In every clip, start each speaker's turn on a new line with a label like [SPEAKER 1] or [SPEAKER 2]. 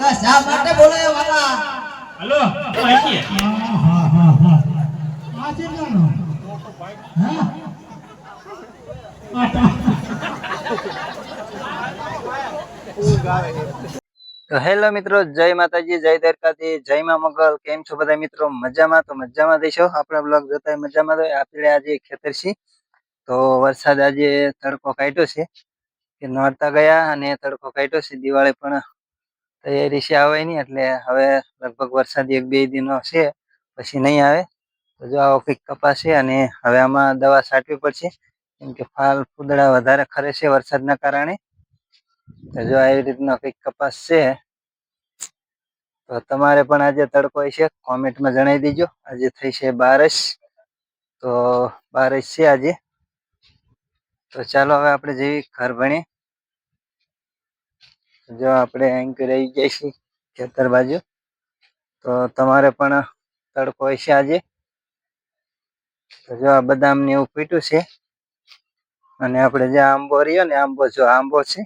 [SPEAKER 1] આ શા માટે બોલાયો વાલા
[SPEAKER 2] હલો માહિતી
[SPEAKER 3] હા હા હા આ છે ગાનો હા આ તા-
[SPEAKER 4] તો હેલો મિત્રો, જય માતાજી, જય દ્વારકાથી જય માં મંગલ. કેમ છો બધા મિત્રો? મજામાં? તો મજામાં દઈશો આપણા બ્લોગ જોતા મજામાં તો આપણે આજે ખેતર છીએ. તો વરસાદ આજે તડકો કાઢ્યો છે કે નોરતા ગયા અને તડકો કાઢ્યો છે. દિવાળી પણ તૈયારી છે આવે નહીં એટલે હવે લગભગ વરસાદ એક બે દિનો છે, પછી નહીં આવે. તો જો આવો કંઈક કપાસ છે અને હવે આમાં દવા છાંટવી પડશે. કેમ કે ફાલ ફૂદડા વધારે ખરે છે વરસાદના કારણે. જો આવી રીતનો કંઈક કપાસ છે, તો તમારે પણ આજે તડકો છે કોમેન્ટમાં જણાવી દેજો. આજે થઈ છે બારસ. તો બારસ છે આજે. તો ચાલો હવે આપણે જેવી ઘર ભણીએ જો આપણે એન્કવર આવી જાય છે ખેતર બાજુ. તો તમારે પણ તડકો છે આજે. તો જો આ બદામ ને એવું પીટું છે. અને આપણે જે આંબો રહ્યો ને, આંબો, જો આંબો છે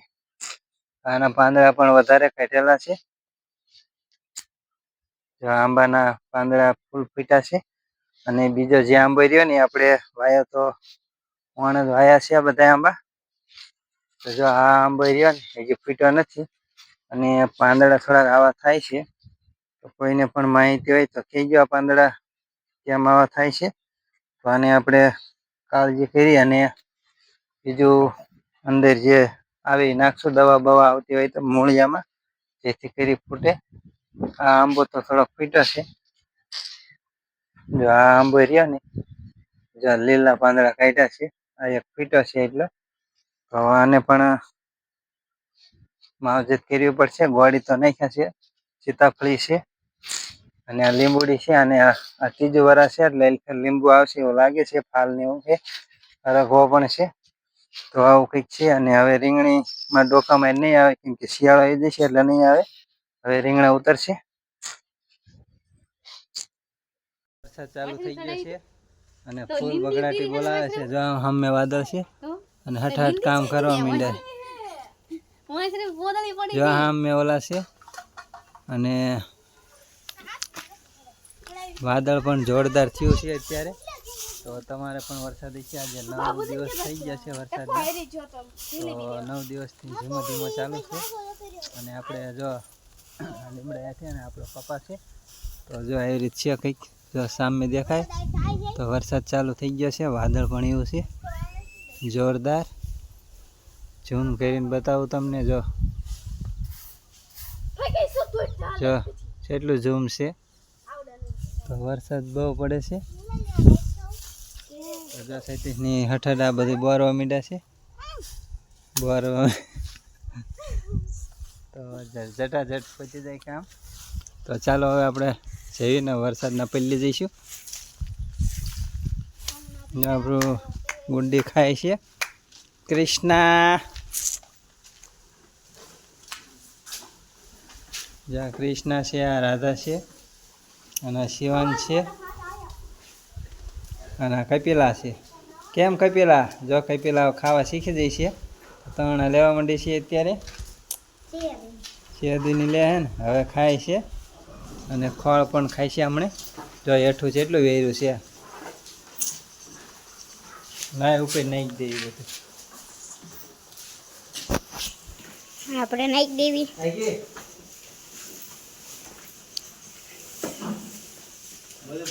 [SPEAKER 4] આના પાંદડા પણ વધારે કાઢેલા છે. જો આંબાના પાંદડા ફૂલ ફૂટ્યા છે અને બીજો જે આંબો રહ્યો ને આપણે વાયો તો જ વાયા છે આ બધા આંબા. તો જો આ આંબો રહ્યો ને હજી ફૂટ્યો નથી અને પાંદડા થોડાક આવા થાય છે. તો કોઈને પણ માહિતી હોય તો કહેજો આ પાંદડા કેમ આવા થાય છે. તો આને આપણે કાળજી કરી અને બીજું અંદર જે આવી નાખશું, દવા બવા આવતી હોય તો મૂળિયામાં, જેથી કરી ફૂટે. આ આંબો તો થોડોક ફીટો છે. જો આ આંબો રહ્યો ને, જો લીલા પાંદડા કાઢ્યા છે, આ એક ફીટો છે એટલે. તો આને પણ માવજત કરવી પડશે. ગોળી તો નાખ્યા છે, સીતાફળી છે, અને આ લીંબુડી છે, અને આ ત્રીજું વરસ છે, એટલે લીંબુ આવશે એવું લાગે છે, ફાલ ને એવું છે. રઘવો પણ છે. તો આવું કંઈક છે અને હવે રીંગણીમાં ડોકામાં નહીં આવે કેમ કે શિયાળો આવી જશે એટલે નહીં આવે. હવે રીંગણા ઉતરશે. વરસાદ ચાલુ થઈ ગયો છે અને ફૂલ બગડાટી બોલાવે છે. જો આમ સામે વાદળ છે અને હઠાટ કામ કરવા માંડ્યા. જો સામે ઓલા છે અને વાદળ પણ જોરદાર થયું છે અત્યારે. તો તમારે પણ વરસાદ છે. આજે નવ દિવસ થઈ ગયા છે વરસાદ તો નવ દિવસથી ધીમો ધીમો ચાલુ છે. અને આપણે જો લીમડા છે ને આપણો પપ્પા છે. તો જો એ રીત છે કંઈક. જો સામે દેખાય. તો વરસાદ ચાલુ થઈ ગયો છે. વાદળ પણ એવું છે. જોરદાર. ઝૂમ કરીને બતાવું તમને જો. જો કેટલું ઝૂમ છે. તો વરસાદ બહુ પડે છે. જો સતીશની હઠડ બધી બોરવા મીડા છે. બોરવા તો જટાજટ પહોંચી જાય કામ તો ચાલો હવે આપણે જઈને વરસાદના પહેલી જઈશું. આપણું ગુંડી ખાય છે. કૃષ્ણા. જ્યાં કૃષ્ણા છે, આ રાધા છે, અને શિવાન છે. અને કપિલા છે. કેમ કપિલા? જો કપિલા ખાવા શીખી જઈ છે ત્રણ લેવા માંડી છે અત્યારે. શેરદીની લે હે ને હવે ખાય છે. અને ખોળ પણ ખાય છે હમણે. જો હેઠું છે એટલું વેર્યું છે. ના ઉપર નાખી દેવી બધું.
[SPEAKER 5] આપણે નાખી દેવી.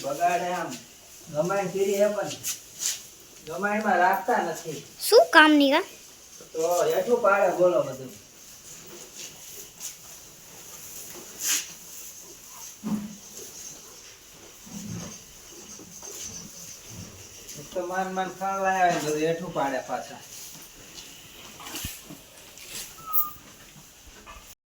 [SPEAKER 4] બગાડે આમ. ગમાણ કરી હે પણ ગમાણમાં રાખતા નથી.
[SPEAKER 5] શું કામની કા?
[SPEAKER 4] તો હેઠું પાડે બોલો બધું. તો માન માન બધું હેઠું પાડે પાછા.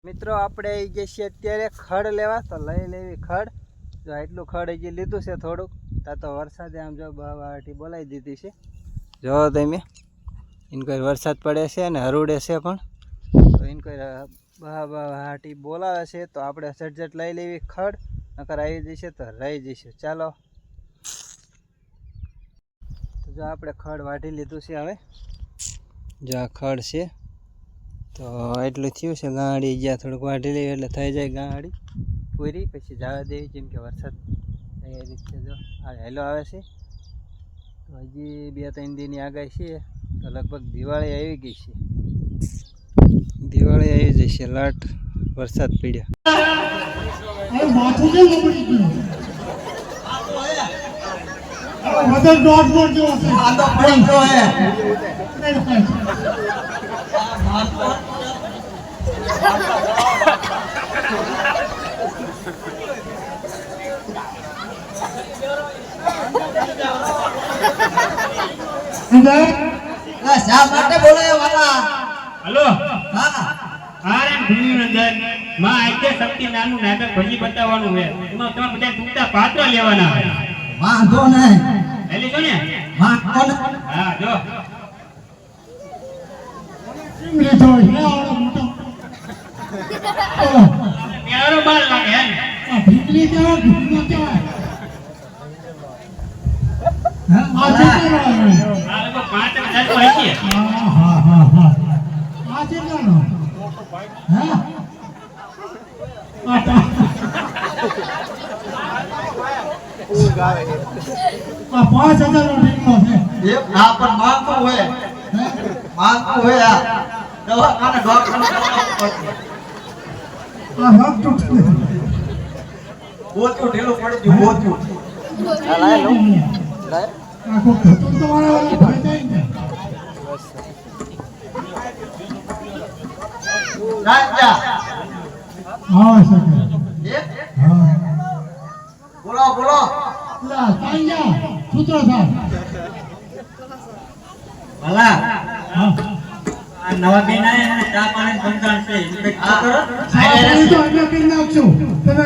[SPEAKER 4] મિત્રો આપણે આવી ગયા છીએ અત્યારે ખડ લેવા તો લઈ લેવી ખડ. જો એટલું ખડ હજી લીધું છે થોડુંક, તા તો વરસાદે આમ જો બહાટી બોલાવી દીધી છે. જો તમે ઇન કોઈ વરસાદ પડે છે અને હરુડે છે પણ, તો ઇન કોઈ બહા બહાટી બોલાવે છે, તો આપણે સટઝટ લઈ લેવી ખડ, નકર આવી જશે તો રહી જઈશું ચાલો. તો જો આપણે ખડ વાટી લીધું છે હવે. જો આ ખડ છે, તો એટલું થયું છે ગાડી જ્યાં થોડુંક વાટી લઈએ એટલે થઈ જાય ગાડી. પૂરી પછી જવા દેવી જેમ કે વરસાદ એ રીતે જો. આ હેલો આવે છે. તો હજી બે ત્રણ દીની આગાહી છે. તો લગભગ દિવાળી આવી ગઈ છે. દિવાળી આવી જશે. લાટ વરસાદ પડ્યો
[SPEAKER 3] અરે માથું કેમ બગડી ગયું વજન દોઢ દોઢ જેવો છે
[SPEAKER 1] આ તો પડી ગયો હે
[SPEAKER 3] નહીં થાય. અંદર
[SPEAKER 1] એ શા માટે બોલાયો વાલા
[SPEAKER 2] હલો.
[SPEAKER 1] હા.
[SPEAKER 2] આરે ભૂમિનંદનમાં આદ્ય શક્તિ નામનું નાટક ભજી બતાવવાનું છે. એમાં તમે બધા ટૂંકા પાત્ર લેવાના છે.
[SPEAKER 1] વાંધો નહીં.
[SPEAKER 2] હેલી છો ને.
[SPEAKER 1] વાંધો નહીં.
[SPEAKER 2] હા જો.
[SPEAKER 3] કેમ લીધો હે. આવડો મોટો ઓલો,
[SPEAKER 2] પ્યારો બાર લાગે હે
[SPEAKER 3] આ ભીંગલી કેવો ભીંગલો કેવાય?
[SPEAKER 2] પાંચ હજાર
[SPEAKER 3] હજારનો ઢીંગલો છે
[SPEAKER 1] આ પણ માંગતું હોય? માંગતું હોય દવાખાને ડોક્ટર
[SPEAKER 3] આ હક તૂટે
[SPEAKER 1] ઢીલું પડી ગયું ઓછું બોલો બોલો
[SPEAKER 3] સૂત્ર
[SPEAKER 1] ભલા નવા બેન આયા ચા પાણી બંધાણ છે. આ કરો.
[SPEAKER 3] સાહેબ તો એટલે કરી તમે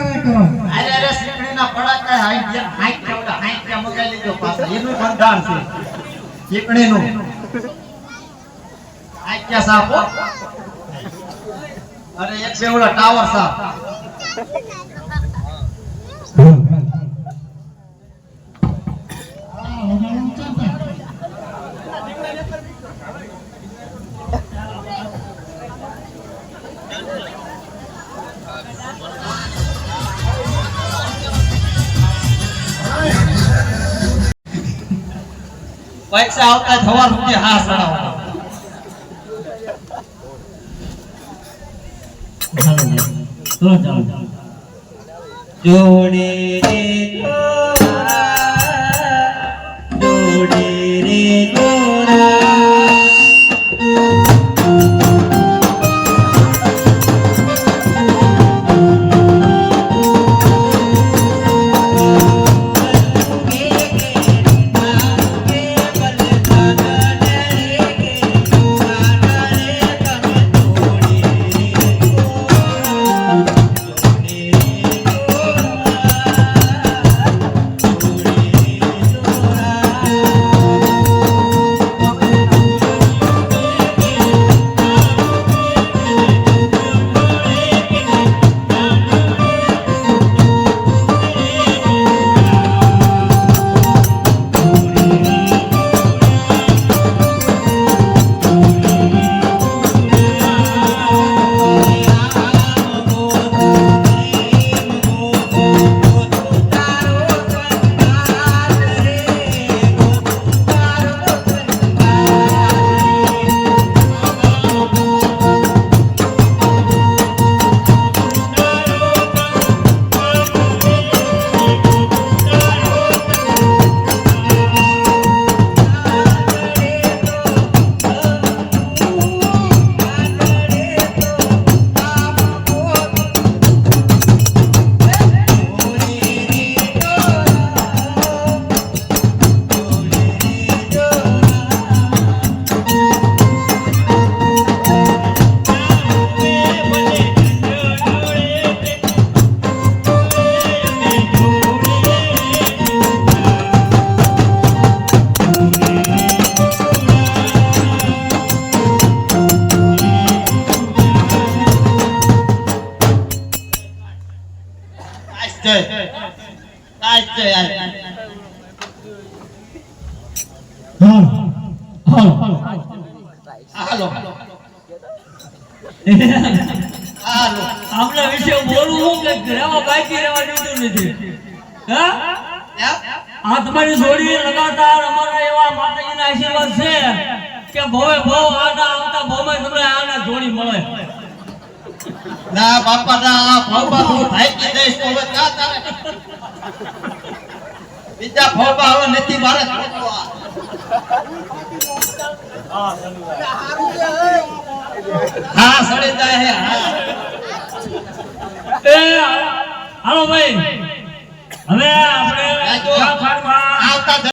[SPEAKER 1] હાઈ ક્યાં મગાઈ લીધો પાછો એનું બંધાણ છે. ચીકણીનું. સાપ સાપો અરે એક બેવડા ટાવર સાપ. પૈસા આવતા થવા સુધી હા સડાવો જોડે રે જોડે રે
[SPEAKER 3] હાલો. હાલો.
[SPEAKER 6] આપણા વિશે બોલવું કે રહેવા બાકી રહેવા દીધું નથી. હા? આ તમારી જોડી લગાતાર અમારા એવા માતાજીના આશીર્વાદ છે કે ભવે ભવ આના આવતા ભવમાં તમને આના જોડી મળે.
[SPEAKER 1] ના બાપા ના ફોબા હું કે દેશ તો હવે ક્યાં તારે? બીજા ભવમાં હવે નથી મારે. હા સડી જાય હે હા.
[SPEAKER 6] એ હાલો ભાઈ. હવે આપણે
[SPEAKER 1] આવતા